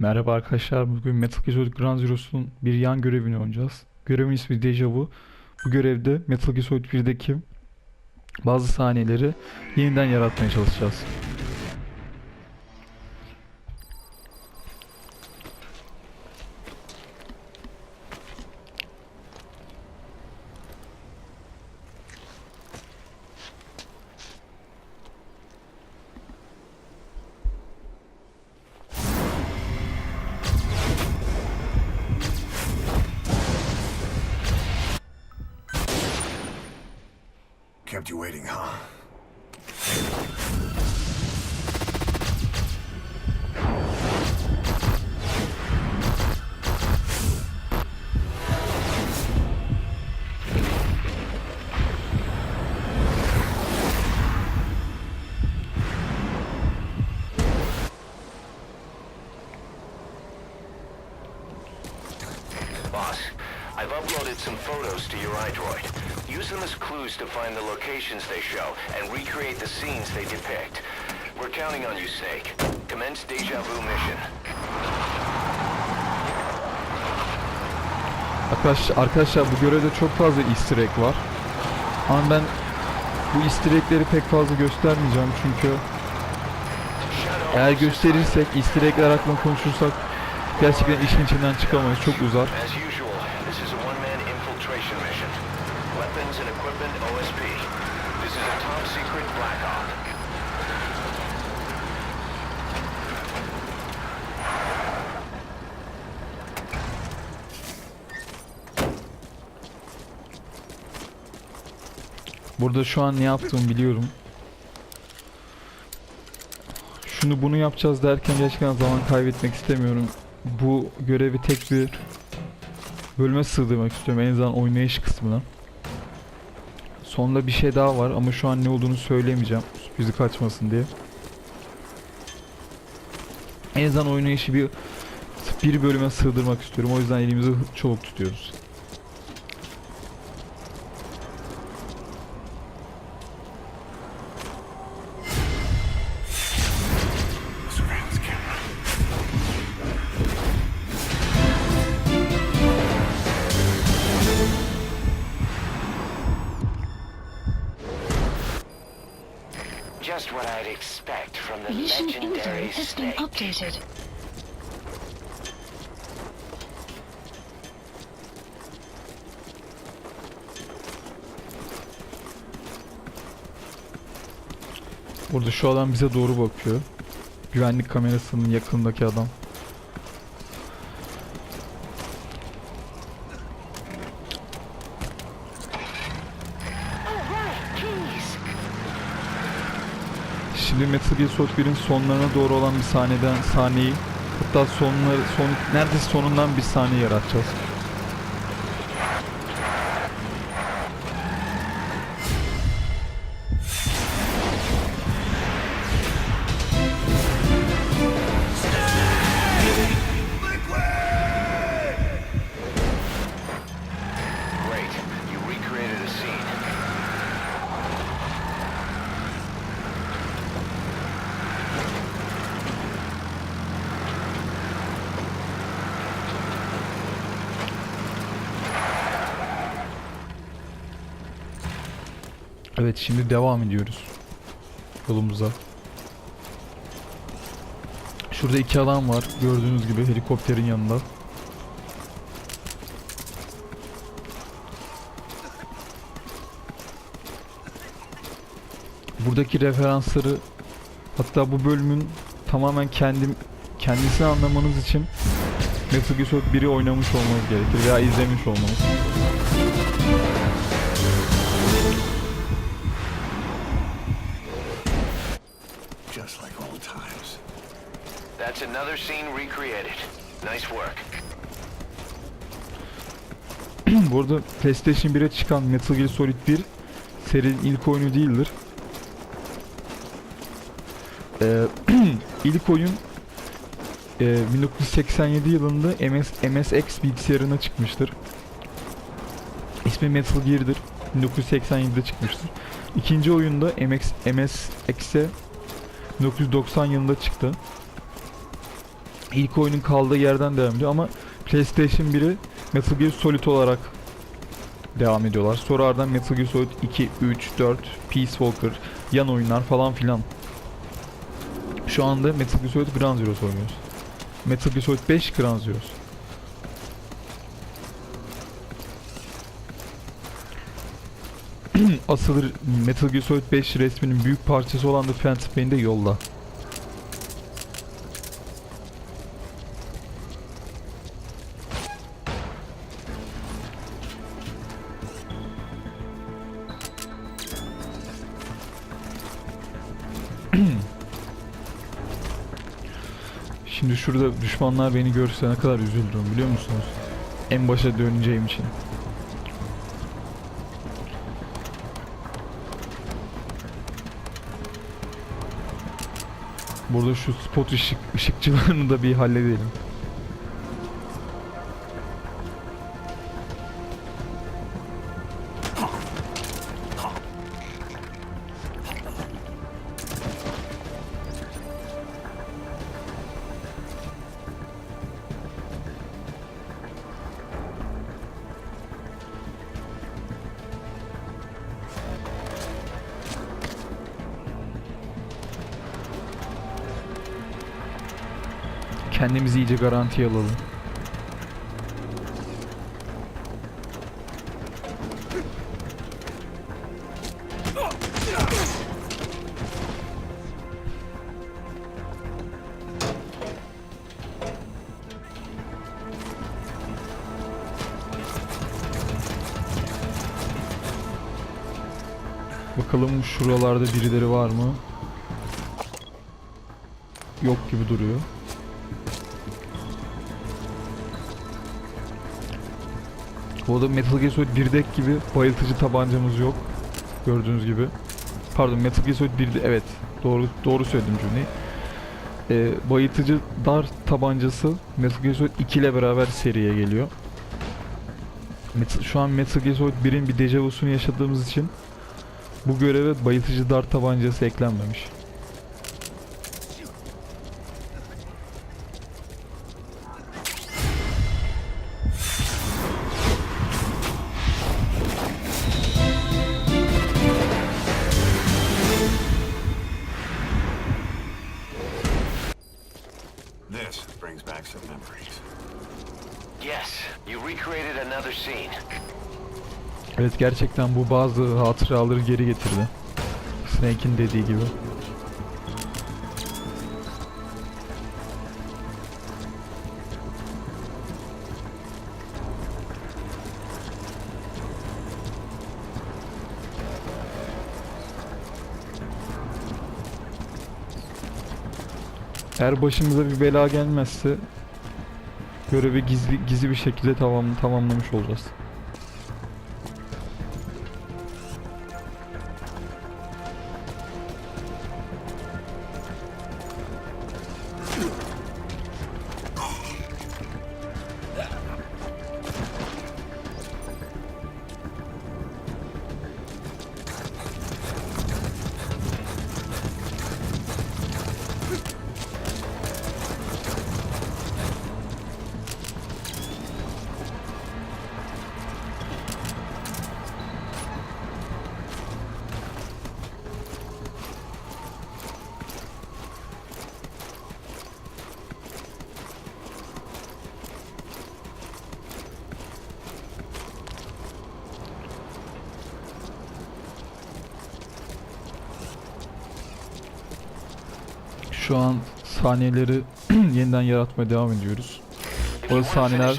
Merhaba arkadaşlar. Bugün Metal Gear Solid Ground Zeroes'un bir yan görevini oynayacağız. Görevin ismi Deja Vu. Bu görevde Metal Gear Solid 1'deki bazı sahneleri yeniden yaratmaya çalışacağız. Waiting, huh? I've uploaded some photos to your iDroid. Use them as clues to find the locations they show and recreate the scenes they depict. We're counting on you, Snake. Commence Deja Vu mission. Arkadaş, arkadaşlar bu görevde çok fazla easter egg var. Ama ben bu easter egg'leri pek fazla göstermeyeceğim çünkü eğer gösterirsek easter egg'ler hakkında konuşursak gerçekten işin içinden çıkamayız. Çok uzar. Burada şu an ne yaptığımı biliyorum. Şunu bunu yapacağız derken gerçekten zaman kaybetmek istemiyorum. Bu görevi tek bir bölüme sığdırmak istiyorum en azından oynayış kısmına. Sonunda bir şey daha var ama şu an ne olduğunu söylemeyeceğim. Sürprizi kaçmasın diye. En azından oynayışı bir bir bölüme sığdırmak istiyorum. O yüzden elimizi çabuk tutuyoruz. Mission info legendary has been updated. Burada şu adam bize doğru bakıyor. Güvenlik kamerasının yakındaki adam. Şimdi Metal Gear Solid 1'in sonlarına doğru olan bir sahneden sahneyi hatta sonları son neredeyse sonundan bir sahne yaratacağız. Evet şimdi devam ediyoruz yolumuza. Şurada iki adam var gördüğünüz gibi helikopterin yanında. Buradaki referansları hatta bu bölümün tamamen kendim kendisini anlamanız için Metal Gear Solid 1'i oynamış olmanız gerekir veya izlemiş olmanız. That's another scene recreated. Nice work. Burada PlayStation 1'e çıkan Metal Gear Solid 1 serinin ilk oyunu değildir. Ee, ilk oyun e, 1987 yılında MS, MSX bilgisayarına çıkmıştır. İsmi Metal Gear'dır. 1987'de çıkmıştır. İkinci oyunda MX, MSX'e 1990 yılında çıktı. İlk oyunun kaldığı yerden devam ediyor ama PlayStation 1'i Metal Gear Solid olarak devam ediyorlar. Sonra ardından Metal Gear Solid 2, 3, 4, Peace Walker, yan oyunlar falan filan. Şu anda Metal Gear Solid Ground Zeroes oynuyoruz. Metal Gear Solid 5 Ground Zeroes. Asıl Metal Gear Solid 5 resminin büyük parçası olan The Phantom Pain de yolda. Şimdi şurada düşmanlar beni görse ne kadar üzüldüm biliyor musunuz? En başa döneceğim için. Burada şu spot ışık, ışıkçılarını da bir halledelim. Kendimizi iyice garantiye alalım. Bakalım şuralarda birileri var mı? Yok gibi duruyor. Bu arada Metal Gear Solid 1'deki gibi bayıltıcı tabancamız yok. Gördüğünüz gibi. Pardon Metal Gear Solid 1'de evet. Doğru doğru söyledim cümleyi. Ee, bayıltıcı dar tabancası Metal Gear Solid 2 ile beraber seriye geliyor. Metal- şu an Metal Gear Solid 1'in bir dejavusunu yaşadığımız için bu göreve bayıltıcı dar tabancası eklenmemiş. Evet gerçekten bu bazı hatıraları geri getirdi. Snake'in dediği gibi. Eğer başımıza bir bela gelmezse görevi gizli gizli bir şekilde tamam tamamlamış olacağız. Şu an saniyeleri yeniden yaratmaya devam ediyoruz. O sahneler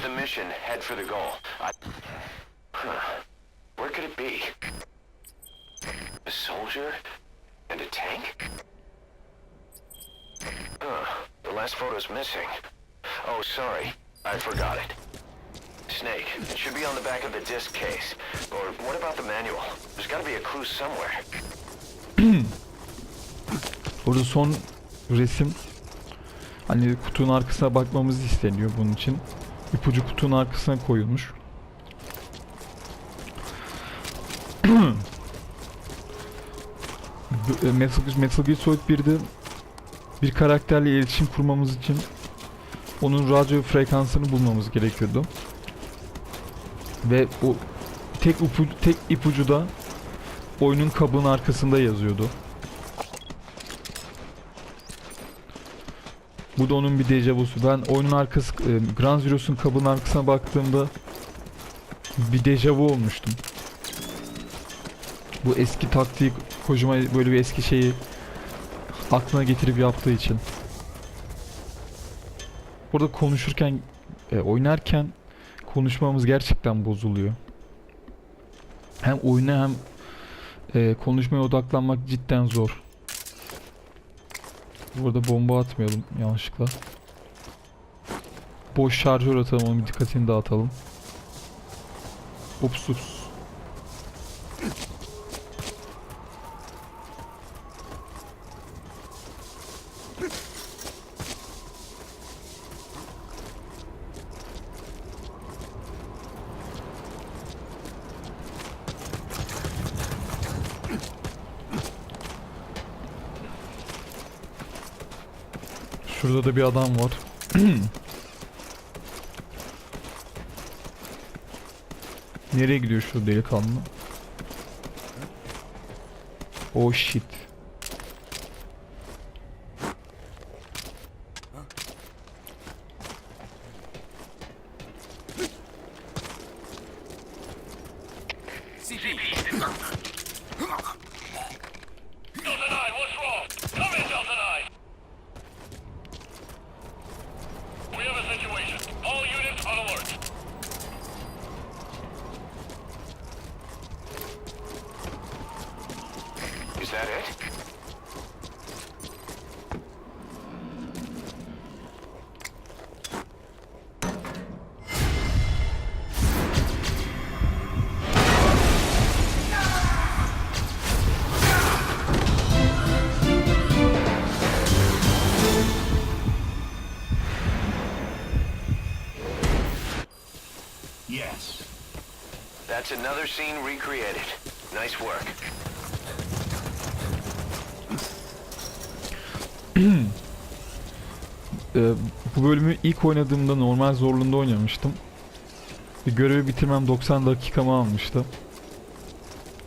last photo's missing. Oh, sorry. I forgot it. Snake, it should be on the back of the disc case. Or what about the manual? There's gotta be a clue somewhere. burada son resim hani kutunun arkasına bakmamız isteniyor bunun için. İpucu kutunun arkasına koyulmuş. E, Metal, Metal Gear Solid 1'de bir karakterle iletişim kurmamız için onun radyo frekansını bulmamız gerekiyordu. Ve o tek ipu, tek ipucu da oyunun kabının arkasında yazıyordu. Bu da onun bir dejavusu. Ben oyunun arkası, e, Grand Zeroes'un kabının arkasına baktığımda bir dejavu olmuştum. Bu eski taktiği kocama böyle bir eski şeyi aklına getirip yaptığı için. Burada konuşurken, e, oynarken konuşmamız gerçekten bozuluyor. Hem oyuna hem e, konuşmaya odaklanmak cidden zor. Burada bomba atmayalım yanlışlıkla. Boş şarjör atalım onun dikkatini dağıtalım. Ups ups. Şurada da bir adam var. Nereye gidiyor şu delikanlı? Oh shit. Is that it? Yes. That's another scene recreated. Nice work. Ee, bu bölümü ilk oynadığımda normal zorluğunda oynamıştım. Ve görevi bitirmem 90 dakikamı almıştı.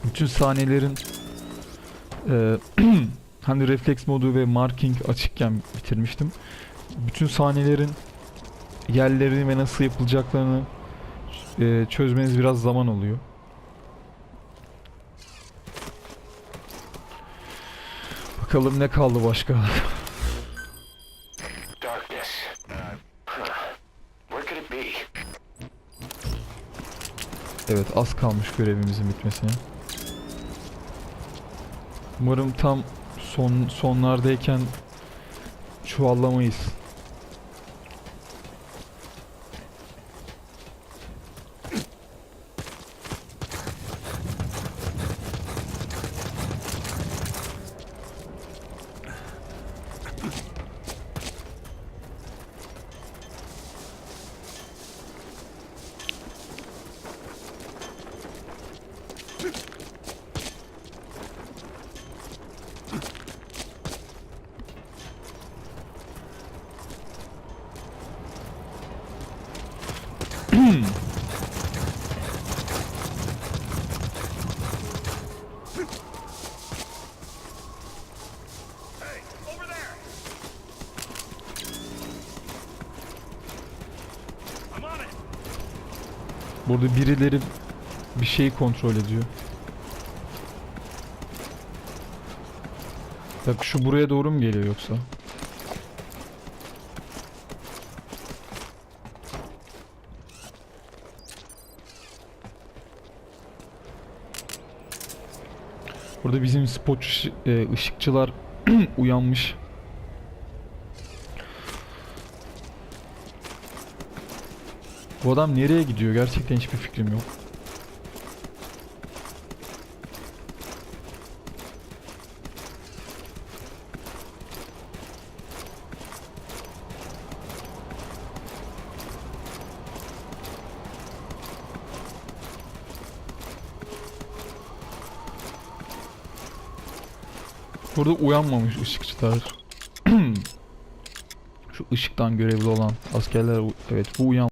Bütün sahnelerin e, hani refleks modu ve marking açıkken bitirmiştim. Bütün sahnelerin yerlerini ve nasıl yapılacaklarını e, çözmeniz biraz zaman oluyor. Bakalım ne kaldı başka. Evet az kalmış görevimizin bitmesine. Umarım tam son sonlardayken çuvallamayız. Burada birileri bir şeyi kontrol ediyor. Bak şu buraya doğru mu geliyor yoksa? Burada bizim spot e, ışıkçılar uyanmış. Bu adam nereye gidiyor? Gerçekten hiçbir fikrim yok. Burada uyanmamış ışıkçılar. Şu ışıktan görevli olan askerler evet bu uyan